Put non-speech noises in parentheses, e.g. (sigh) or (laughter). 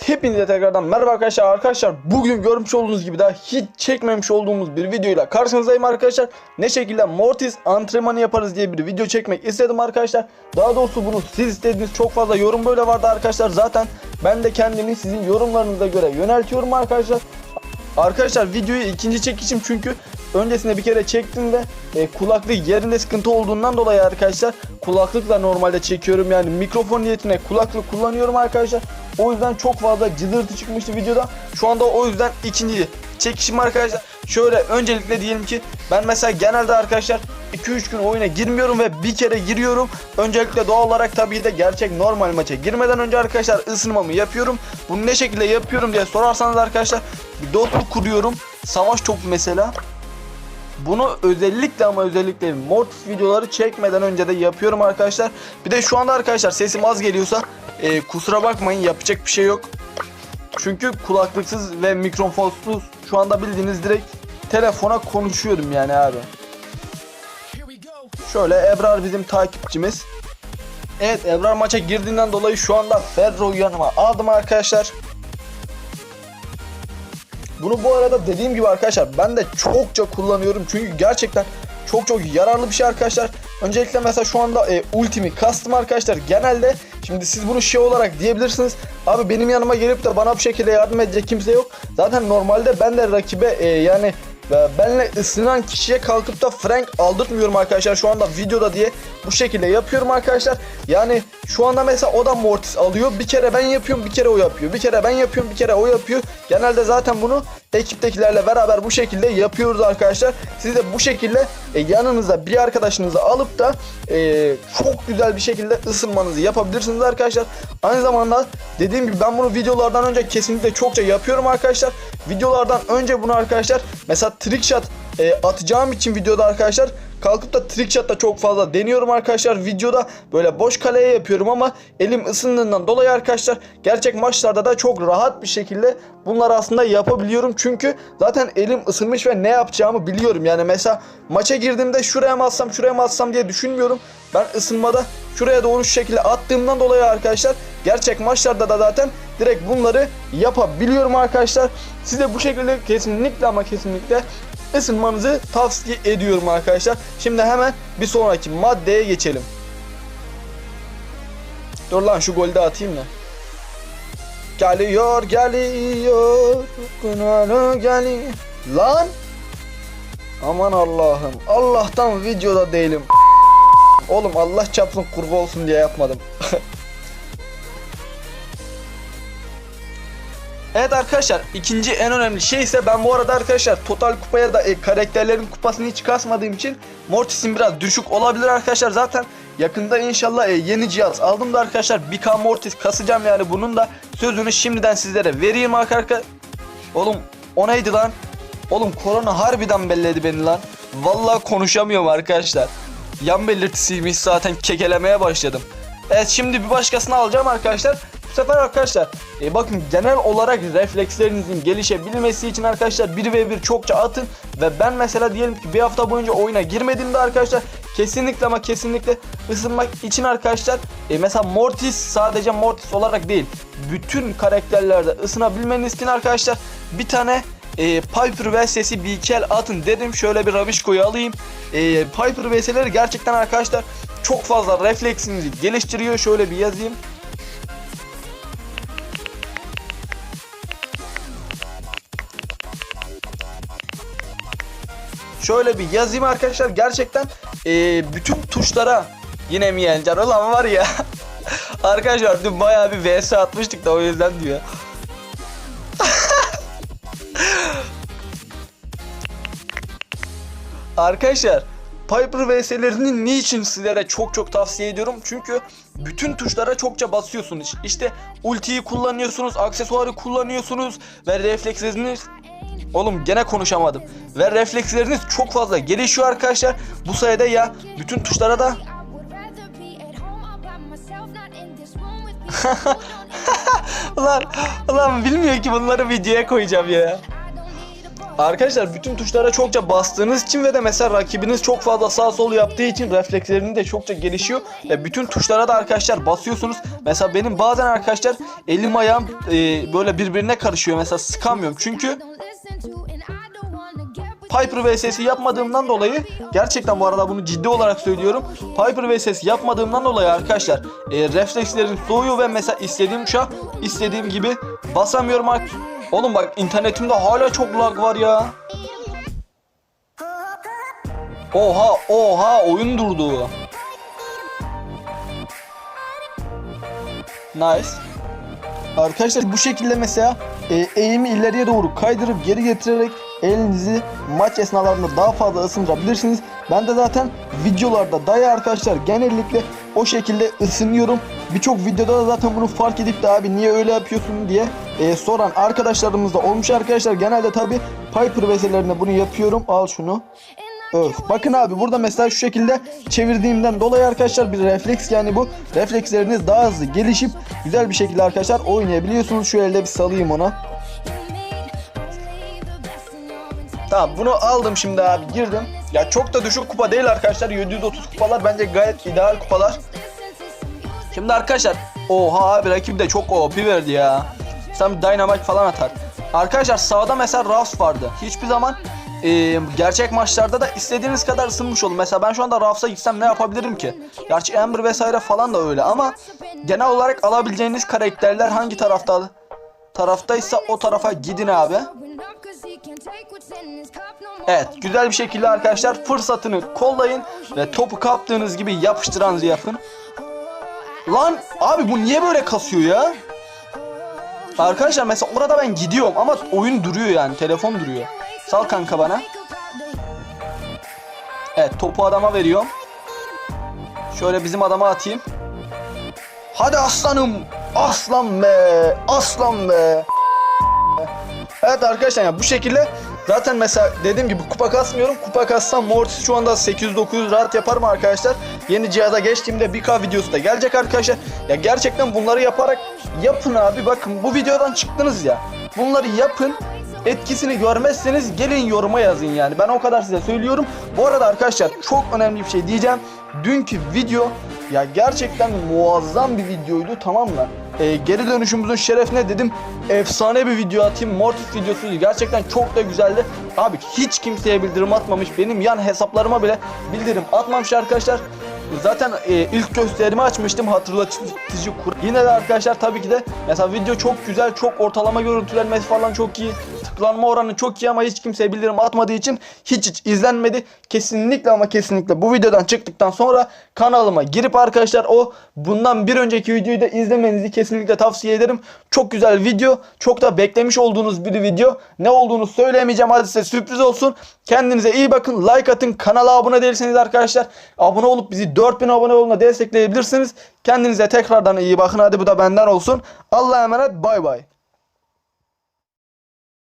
Hepinize tekrardan merhaba arkadaşlar. Arkadaşlar bugün görmüş olduğunuz gibi daha hiç çekmemiş olduğumuz bir videoyla karşınızdayım arkadaşlar. Ne şekilde Mortis antrenmanı yaparız diye bir video çekmek istedim arkadaşlar. Daha doğrusu bunu siz istediğiniz çok fazla yorum böyle vardı arkadaşlar. Zaten ben de kendimi sizin yorumlarınıza göre yöneltiyorum arkadaşlar. Arkadaşlar videoyu ikinci çekişim çünkü öncesinde bir kere çektim ve e, kulaklık yerinde sıkıntı olduğundan dolayı arkadaşlar kulaklıkla normalde çekiyorum yani mikrofon niyetine kulaklık kullanıyorum arkadaşlar. O yüzden çok fazla cızırtı çıkmıştı videoda. Şu anda o yüzden ikinci çekişim arkadaşlar. Şöyle öncelikle diyelim ki ben mesela genelde arkadaşlar 2-3 gün oyuna girmiyorum ve bir kere giriyorum. Öncelikle doğal olarak tabii de gerçek normal maça girmeden önce arkadaşlar ısınmamı yapıyorum. Bunu ne şekilde yapıyorum diye sorarsanız arkadaşlar bir dostluk kuruyorum. Savaş topu mesela. Bunu özellikle ama özellikle Mortis videoları çekmeden önce de yapıyorum arkadaşlar. Bir de şu anda arkadaşlar sesim az geliyorsa e, kusura bakmayın yapacak bir şey yok. Çünkü kulaklıksız ve mikrofonsuz şu anda bildiğiniz direkt telefona konuşuyorum yani abi. Şöyle Ebrar bizim takipçimiz. Evet Ebrar maça girdiğinden dolayı şu anda Ferro'yu yanıma aldım arkadaşlar. Bunu bu arada dediğim gibi arkadaşlar ben de çokça kullanıyorum çünkü gerçekten çok çok yararlı bir şey arkadaşlar. Öncelikle mesela şu anda e, ultimi kastım arkadaşlar. Genelde şimdi siz bunu şey olarak diyebilirsiniz. Abi benim yanıma gelip de bana bu şekilde yardım edecek kimse yok. Zaten normalde ben de rakibe e, yani ve benle ısınan kişiye kalkıp da Frank aldırtmıyorum arkadaşlar şu anda videoda diye bu şekilde yapıyorum arkadaşlar. Yani şu anda mesela o da Mortis alıyor. Bir kere ben yapıyorum bir kere o yapıyor. Bir kere ben yapıyorum bir kere o yapıyor. Genelde zaten bunu ekiptekilerle beraber bu şekilde yapıyoruz arkadaşlar. Siz de bu şekilde e, yanınıza bir arkadaşınızı alıp da e, çok güzel bir şekilde ısınmanızı yapabilirsiniz arkadaşlar. Aynı zamanda dediğim gibi ben bunu videolardan önce kesinlikle çokça yapıyorum arkadaşlar. Videolardan önce bunu arkadaşlar mesela trick shot e, atacağım için videoda arkadaşlar kalkıp da trick shot da çok fazla deniyorum arkadaşlar. Videoda böyle boş kaleye yapıyorum ama elim ısındığından dolayı arkadaşlar gerçek maçlarda da çok rahat bir şekilde bunları aslında yapabiliyorum. Çünkü zaten elim ısınmış ve ne yapacağımı biliyorum. Yani mesela maça girdiğimde şuraya mı atsam şuraya mı atsam diye düşünmüyorum. Ben ısınmada şuraya doğru şu şekilde attığımdan dolayı arkadaşlar gerçek maçlarda da zaten direkt bunları yapabiliyorum arkadaşlar. Size bu şekilde kesinlikle ama kesinlikle ısınmanızı tavsiye ediyorum arkadaşlar. Şimdi hemen bir sonraki maddeye geçelim. Dur lan şu golü de atayım da. Geliyor geliyor. Lan Aman Allah'ım Allah'tan videoda değilim Oğlum Allah çapsın kurgu olsun diye yapmadım (laughs) Evet arkadaşlar ikinci en önemli şey ise ben bu arada arkadaşlar total kupaya da e, karakterlerin kupasını hiç kasmadığım için Mortis'in biraz düşük olabilir arkadaşlar. Zaten yakında inşallah e, yeni cihaz aldım da arkadaşlar 1K Mortis kasacağım yani. Bunun da sözünü şimdiden sizlere vereyim arkadaşlar. Oğlum o neydi lan? Oğlum korona harbiden belledi beni lan. Vallahi konuşamıyorum arkadaşlar. Yan belirtisiymiş zaten kekelemeye başladım. Evet şimdi bir başkasını alacağım arkadaşlar sefer arkadaşlar e, bakın genel olarak reflekslerinizin gelişebilmesi için arkadaşlar 1 ve 1 çokça atın ve ben mesela diyelim ki bir hafta boyunca oyuna girmediğimde arkadaşlar kesinlikle ama kesinlikle ısınmak için arkadaşlar e, mesela Mortis sadece Mortis olarak değil bütün karakterlerde ısınabilmeniz için arkadaşlar bir tane e, Piper vs'si bir iki atın dedim. Şöyle bir Rabişko'yu alayım. E, Piper vs'leri gerçekten arkadaşlar çok fazla refleksinizi geliştiriyor. Şöyle bir yazayım. Şöyle bir yazayım arkadaşlar. Gerçekten e, bütün tuşlara yine mi yeneceksin? Ulan var ya. (laughs) arkadaşlar dün bayağı bir vs atmıştık da o yüzden diyor. (laughs) Arkadaşlar Piper vs'lerini niçin sizlere çok çok tavsiye ediyorum? Çünkü bütün tuşlara çokça basıyorsunuz. İşte ultiyi kullanıyorsunuz, aksesuarı kullanıyorsunuz ve refleksleriniz Oğlum gene konuşamadım. Ve refleksleriniz çok fazla gelişiyor arkadaşlar. Bu sayede ya bütün tuşlara da (laughs) ulan, ulan bilmiyor ki bunları videoya koyacağım ya. Arkadaşlar bütün tuşlara çokça bastığınız için ve de mesela rakibiniz çok fazla sağ sol yaptığı için reflekslerinin de çokça gelişiyor. Ve bütün tuşlara da arkadaşlar basıyorsunuz. Mesela benim bazen arkadaşlar elim ayağım e, böyle birbirine karışıyor. Mesela sıkamıyorum. Çünkü Piper vs'si yapmadığımdan dolayı gerçekten bu arada bunu ciddi olarak söylüyorum. Piper vs'si yapmadığımdan dolayı arkadaşlar e, reflekslerim soğuyor ve mesela istediğim tuşa istediğim gibi basamıyorum. Oğlum bak internetimde hala çok lag var ya. Oha oha oyun durdu. Nice. Arkadaşlar bu şekilde mesela e, eğimi ileriye doğru kaydırıp geri getirerek elinizi maç esnalarında daha fazla ısındırabilirsiniz. Ben de zaten videolarda daya arkadaşlar genellikle o şekilde ısınıyorum. Birçok videoda da zaten bunu fark edip de abi niye öyle yapıyorsun diye e, soran arkadaşlarımız da olmuş arkadaşlar. Genelde tabi Piper vesilelerinde bunu yapıyorum. Al şunu. Öf. Bakın abi burada mesela şu şekilde çevirdiğimden dolayı arkadaşlar bir refleks yani bu. Refleksleriniz daha hızlı gelişip güzel bir şekilde arkadaşlar oynayabiliyorsunuz. Şu elde bir salayım ona. Tamam bunu aldım şimdi abi girdim. Ya çok da düşük kupa değil arkadaşlar. 730 kupalar bence gayet ideal kupalar. Şimdi arkadaşlar oha abi rakip de çok OP verdi ya. Sen dynamite falan atar. Arkadaşlar sağda mesela Rafs vardı. Hiçbir zaman e, gerçek maçlarda da istediğiniz kadar ısınmış olun. Mesela ben şu anda Rafs'a gitsem ne yapabilirim ki? Gerçi Ember vesaire falan da öyle ama genel olarak alabileceğiniz karakterler hangi tarafta taraftaysa o tarafa gidin abi. Evet güzel bir şekilde arkadaşlar fırsatını kollayın ve topu kaptığınız gibi yapıştıranızı yapın. Lan abi bu niye böyle kasıyor ya? Arkadaşlar mesela orada ben gidiyorum ama oyun duruyor yani telefon duruyor. Sal kanka bana. Evet topu adama veriyorum. Şöyle bizim adama atayım. Hadi aslanım. Aslan be. Aslan be. Evet arkadaşlar yani bu şekilde zaten mesela dediğim gibi kupa kasmıyorum. Kupa kassam Mortis şu anda 800-900 rahat yaparım arkadaşlar. Yeni cihaza geçtiğimde 1K videosu da gelecek arkadaşlar. Ya gerçekten bunları yaparak yapın abi bakın bu videodan çıktınız ya. Bunları yapın. Etkisini görmezseniz gelin yoruma yazın yani. Ben o kadar size söylüyorum. Bu arada arkadaşlar çok önemli bir şey diyeceğim. Dünkü video ya gerçekten muazzam bir videoydu tamam mı? Ee, geri dönüşümüzün şerefine dedim efsane bir video atayım. Mortis videosuydu. Gerçekten çok da güzeldi. Abi hiç kimseye bildirim atmamış. Benim yan hesaplarıma bile bildirim atmamış arkadaşlar. Zaten e, ilk gösterimi açmıştım hatırlatıcı kur. Yine de arkadaşlar tabii ki de mesela video çok güzel, çok ortalama görüntülenmesi falan çok iyi. Tıklanma oranı çok iyi ama hiç kimseye bildirim atmadığı için hiç hiç izlenmedi. Kesinlikle ama kesinlikle bu videodan çıktıktan sonra kanalıma girip arkadaşlar o bundan bir önceki videoyu da izlemenizi kesinlikle tavsiye ederim. Çok güzel video, çok da beklemiş olduğunuz bir video. Ne olduğunu söyleyemeyeceğim hadi size sürpriz olsun. Kendinize iyi bakın, like atın, kanala abone değilseniz arkadaşlar abone olup bizi 4000 abone oluna destekleyebilirsiniz. Kendinize tekrardan iyi bakın hadi bu da benden olsun. Allah'a emanet bay bay.